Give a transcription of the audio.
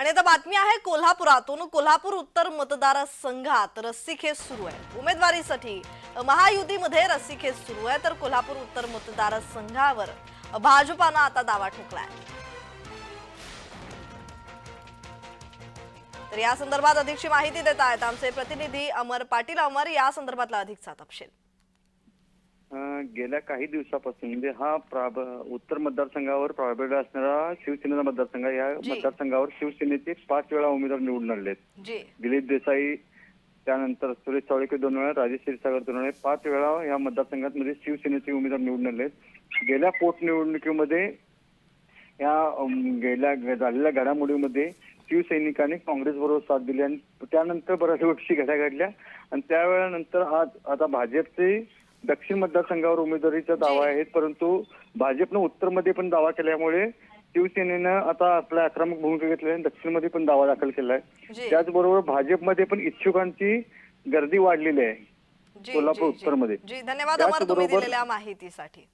आणि आता बातमी आहे कोल्हापुरातून. कोल्हापूर उत्तर मतदारसंघात रस्सीखेच सुरू आहे. उमेदवारीसाठी महायुतीमध्ये रस्सीखेच सुरू आहे. तर कोल्हापूर उत्तर मतदारसंघावर भाजपानं आता दावा ठोकलाय. तर या संदर्भात अधिकची माहिती देत आहेत आमचे प्रतिनिधी अमर पाटील. अमर या संदर्भातला अधिकचा तपशील. गेल्या काही दिवसापासून म्हणजे हा प्राब उत्तर मतदारसंघावर प्राबल्य असणारा शिवसेनेचा मतदारसंघ. या. मतदारसंघावर शिवसेनेचे पाच वेळा उमेदवार निवडून जी दिलीप देसाई त्यानंतर सुरेश सावळेकर दोन वेळा राजेश क्षीरसागर दोन वेळा पाच वेळा या मतदारसंघात मध्ये शिवसेनेचे उमेदवार निवडून आहेत गेल्या पोटनिवडणुकीमध्ये या गेल्या झालेल्या घडामोडीमध्ये शिवसैनिकांनी काँग्रेस बरोबर साथ दिली आणि त्यानंतर बऱ्याच गोष्टी घड्या घडल्या आणि त्यावेळेनंतर आज आता भाजपचे दक्षिण मतदारसंघावर उमेदवारीचा दावा आहेत परंतु भाजपनं उत्तरमध्ये पण दावा केल्यामुळे शिवसेनेनं आता आपल्या आक्रमक भूमिका घेतली आणि दक्षिणमध्ये पण दावा दाखल केला आहे. त्याचबरोबर भाजपमध्ये पण इच्छुकांची गर्दी वाढलेली आहे. कोल्हापूर उत्तरमध्ये. जी धन्यवाद माहितीसाठी.